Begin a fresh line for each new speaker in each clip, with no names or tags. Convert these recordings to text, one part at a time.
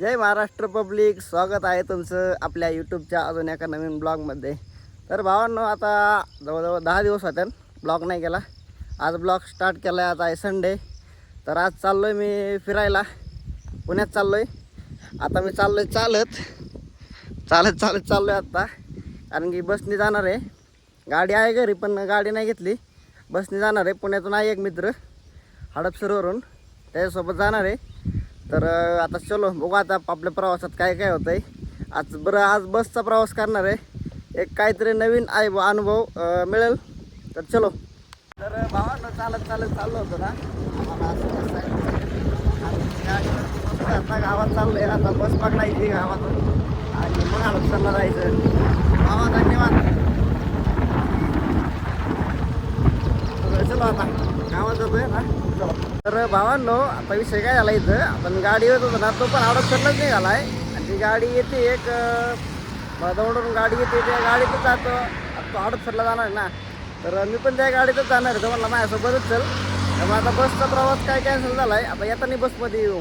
जय Maharashtra public स्वागत आहे तुमचं आपल्या यूट्यूबच्या अजून एका नवीन ब्लॉगमध्ये. तर भावांनो आता जवळजवळ दहा दिवस होत्या ब्लॉग नाही केला. आज ब्लॉग स्टार्ट केला आहे आज आहे संडे. तर आज चाललो आहे मी फिरायला. पुण्यात चाललो आहे आता मी चाललो आहे चालत. चालत चालत चाललो आहे आत्ता कारण की बसने जाणार आहे. गाडी आहे घरी पण गाडी नाही घेतली. बसने जाणार आहे. पुण्यातून आहे एक मित्र हडपसरवरून. त्याच्यासोबत जाणार आहे. तर आता चलो बघू आता आपल्या प्रवासात काय काय होतं आहे आज बरं आज बसचा प्रवास करणार आहे. एक काहीतरी नवीन आहे अनुभव मिळेल. तर चलो. तर भावानं चालत चालत चाललो होतं ना. असं आता गावात चाललो आहे आता बस पकडायची गावातून. आणि मग हडपसरला जायचं. भावा धन्यवाद. चलो आता. गावात जातोय ना. तर भावांनो आता विषय काय झाला इथं? आपण गाडी येत होतो ना तो पण आवडत नाही झाला आहे आणि ती गाडी येते एक दौडून गाडी येते त्या गाडीतच जातो. आता तो आवडत जाणार आहे ना. तर मी पण त्या गाडीतच जाणार आहे. तर म्हणलं माझ्यासोबतच चल. तर आता बसचा प्रवास काय कॅन्सल झाला आहे आता येताना बसमध्ये येऊ.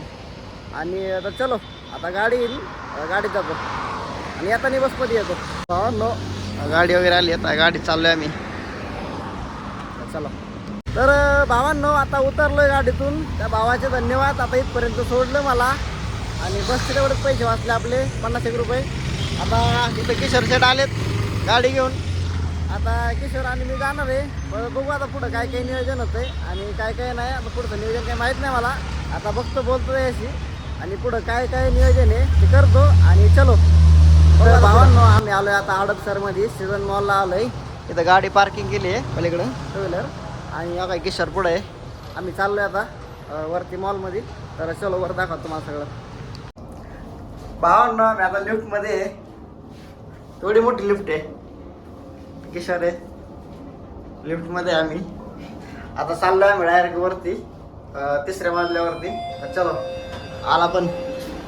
आणि आता चलो आता गाडी येईल. आता गाडीत जातो. आणि येताना बसमध्ये येतो. भावांनो गाडी वगैरे आली. आता गाडीत चाललोय आम्ही. चला. तर भावांनो आता उतरलो गाडीतून. त्या भावाचे धन्यवाद. आता इथपर्यंत सोडलं मला. आणि बसचे तेवढेच पैसे वाचले आपले पन्नास एक रुपये. आता इथं किशोर शेट आलेत गाडी घेऊन. आता किशोर आणि मी जाणार आहे. बरं बघू आता पुढं काय काय नियोजन होतं आहे आणि काय काय नाही. आता पुढचं नियोजन काही माहीत नाही मला. आता बघतो बोलतो याशी. आणि पुढं काय काय नियोजन आहे ते करतो आणि चलो. भावांनो आम्ही आलोय आता हडपसरमध्ये सीझन मॉलला आलोय. इथं गाडी पार्किंग केली आहे पलीकडं. टू व्हीलर आणि या काय किशोर पुढं आहे. आम्ही चाललोय आता वरती मॉलमध्ये तर चलो वर दाखवा तुम्हाला सगळं. भावांना मी आता लिफ्टमध्ये आहे. थोडी मोठी लिफ्ट आहे. किशोर आहे. लिफ्टमध्ये आहे आम्ही. आता चाललोय आम्ही डायरेक्ट वरती तिसऱ्या मजल्यावरती. चलो आला पण.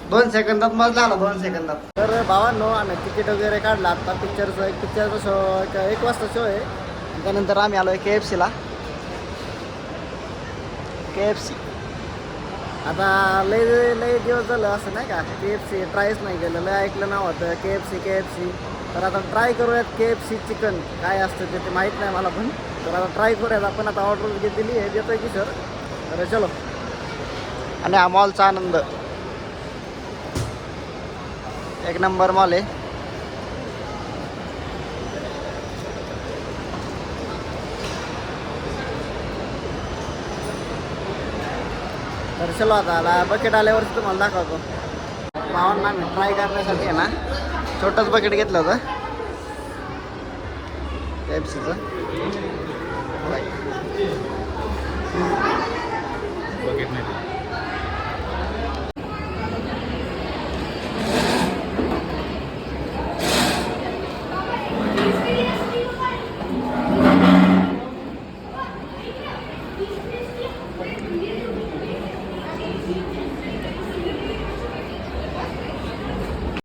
दोन सेकंदात मजला आला दोन सेकंदात. तर भावांनो आम्ही तिकीट वगैरे काढलं. आता पिक्चरचं एक पिक्चरचा शो एक एक वाजता शो आहे. त्यानंतर आम्ही आलो आहे के एफ सीला के एफ सी आता लय लय दिवस झालं असं नाही का? के एफ सी ट्रायच नाही केलं. लय ऐकलं नाव होतं. K F C K F C तर आता ट्राय करूयात के एफ सी चिकन काय असतं ते ते माहीत नाही मला पण. तर आता ट्राय करूयात. आपण आता ऑर्डर घेतलेली आहे देतोय की सर तर चलो. आणि हा मॉलचा आनंद. एक नंबर मॉल आहे. तर चलो आता बकेट आल्यावरच तुम्हाला दाखवतो. भावांना मी ट्राय करण्यासाठी आहे ना? छोटंच बकेट घेतलं होतं. एफसीचं
बकेट नाही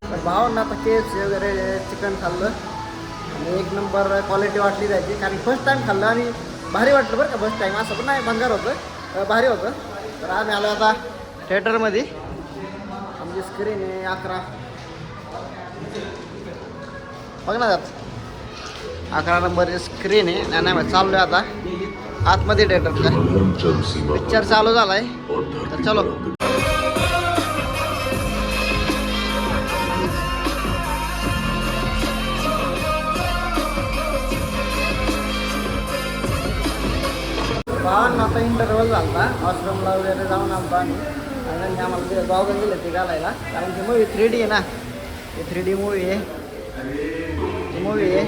तर भावांना आता के एफ सी वगैरे चिकन खाल्लं. आणि एक नंबर क्वालिटी वाटली जायची कारण फर्स्ट टाईम खाल्लं आणि भारी वाटलं बरं का फर्स्ट टाईम असं पण नाही भंगार होतं. भारी होतं. तर आम्ही आलो आता थिएटरमध्ये आमची स्क्रीन आहे अकरा. बघ ना त्यात. अकरा नंबरची स्क्रीन आहे. नाही नाही चाललो आहे आता. आतमध्ये थिएटरच्या पिक्चर चालू झाला आहे तर चलो. भावांना आता इंटरव्हल झाला आश्रमला वगैरे जाऊन आलता आम्ही. आणि त्यांनी आम्हाला ते गावगन दिले ते घालायला. कारण की मूवी थ्री डी आहे ना. ती थ्री डी मूवी आहे. ती मूवी आहे.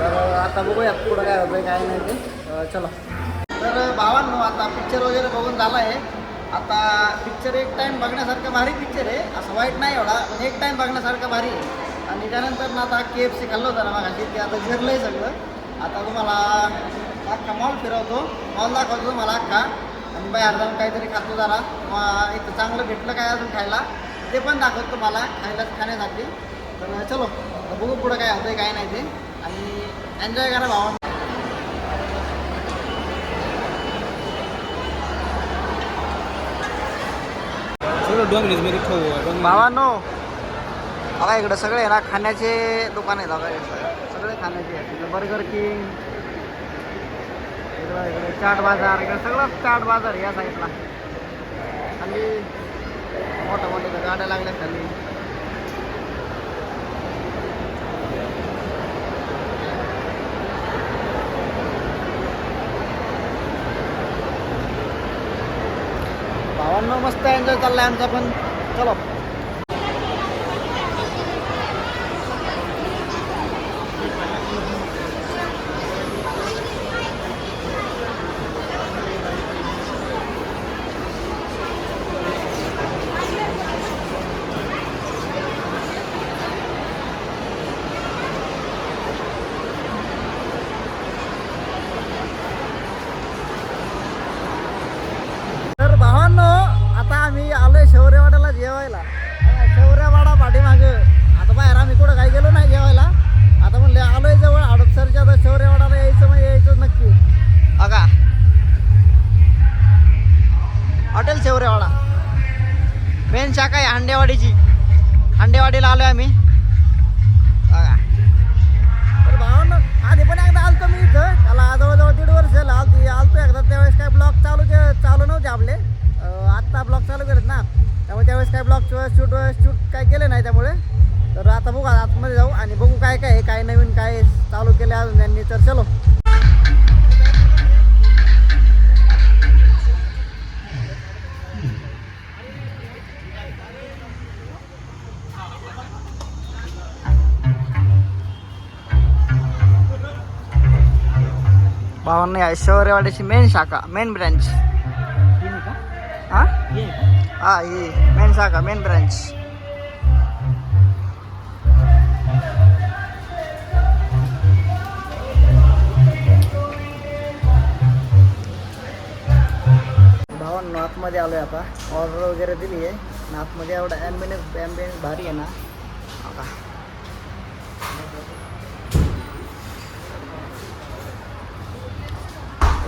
तर आता बघूयात पुढं काय होतं काय नाही ते. चला चलो. तर भावांनो आता पिक्चर वगैरे बघून झाला आहे आता पिक्चर एक टाईम बघण्यासारखं भारी पिक्चर आहे. असं वाईट नाही एवढा पण एक टाईम बघण्यासारखं भारी आहे. आणि त्यानंतर ना आता के एफ सी खाल्लं होतं ना मागाशी ते आता झरलं आहे सगळं. आता तुम्हाला अख्खा मॉल फिरवतो. मॉल दाखवतो तुम्हाला अख्खा. आणि बाहेर जाऊन काहीतरी खातो जरा. मग इथं चांगलं भेटलं काय अजून खायला? ते पण दाखवतो तुम्हाला खायला खाण्यासाठी. तर चलो बघू पुढं काय होतं काय नाही ते. आणि एन्जॉय करा भावा. भावांनो बघा इकडं सगळे आहे ना खाण्याचे दुकान आहेत बघा हे खाण्याची तिथं बर्गर किंग इकडं इकडे चाट बाजार इकडे सगळंच चाट बाजार या साईडला खाली मोठ्या मोठ्या गाड्या लागल्या खाली. भावांना मस्त एन्जॉय चाललाय आमचा पण. चलो. हांडेवाडीची. हांडेवाडीला आलोय आम्ही. बघा. तर भावांनो आधी पण एकदा आलतो मी इथं. त्याला जवळजवळ दीड वर्ष झालं आलतो आलतो एकदा त्यावेळेस काय ब्लॉग चालू के चालू नव्हते आपले. आत्ता ब्लॉग चालू केलेत ना. त्यामुळे त्यावेळेस काय ब्लॉग शूट शूट काय केले नाही त्यामुळे. तर आता बघू आतमध्ये जाऊ आणि बघू काय काय आहे, काय नवीन काय चालू केलं अजून त्यांनी तर चलो. भावांना आहे शौर्यवाड्याची मेन शाखा मेन ब्रँच हा? हा ही मेन शाखा मेन ब्रँच भावांनो आतमध्ये आहे आता. ऑर्डर वगैरे दिली आहे आणि आतमध्ये एवढा ॲम्बियन्स ॲम्बियन्स भारी आहे ना बघा.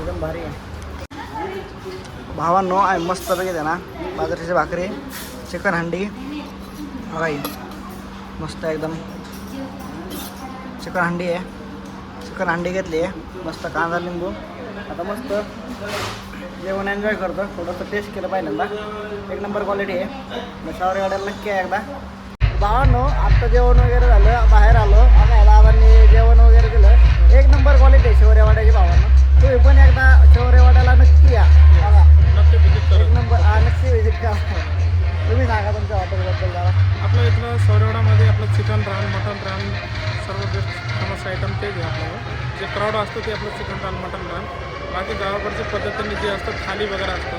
एकदम भारी आहे. भावांनो आहे मस्त बघितलं ना बाजरीची भाकरी चिकन हंडी. बघा मस्त एकदम. चिकन हंडी आहे. चिकन हंडी घेतली आहे. मस्त कांदा लिंबू. आता मस्त जेवण एन्जॉय करतो. थोडंसं टेस्ट केलं पहिल्यांदा. एक नंबर क्वालिटी आहे. मग गाड्याला नक्की आहे एकदा. भावांनो आत्ता जेवण वगैरे झालं. बाहेर आलो. आता दादांनी जेवण वगैरे दिलं. एक नंबर क्वालिटी आहे. शिवरेवाड्याची भावांनो. तुम्ही पण एकदा शिवरेवाड्याला नक्की या.
नक्की visit करू.
एक नंबर हा नक्की विजिट करा. तुम्ही सांगा तुमच्या हॉटेलबद्दल जरा.
आपलं इथलं सौरवडामध्ये आपलं चिकन रान मटन रान सर्व बेस्ट फेमस आयटम तेच आहे आपल्याला जे क्राऊड असतो ते आपलं चिकन रान मटन रान. बाकी गावाकडच्या पद्धतीने जे असतं थाली वगैरे असतं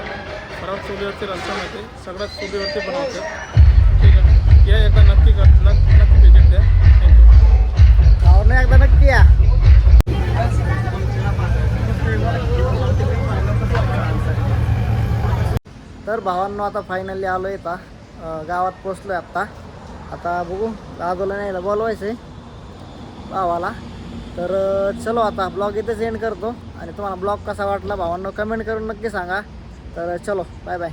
सर्वात चुलीवरती रस्सा मिळते सगळ्यात चुलीवरती बनवतात ठीक आहे. या एकदा नक्की कर नक्की नक्की विजिट द्या. थँक्यू
एकदा नक्की या. तर भावांनो आता फायनली आलो आहे आता गावात पोचलो आहे आत्ता. आता बघू दादूला नाही बोलवायचं आहे भावाला. तर चलो आता ब्लॉग इथेच एंड करतो. आणि तुम्हाला ब्लॉग कसा वाटला भावांनो कमेंट करून नक्की सांगा. तर चलो बाय बाय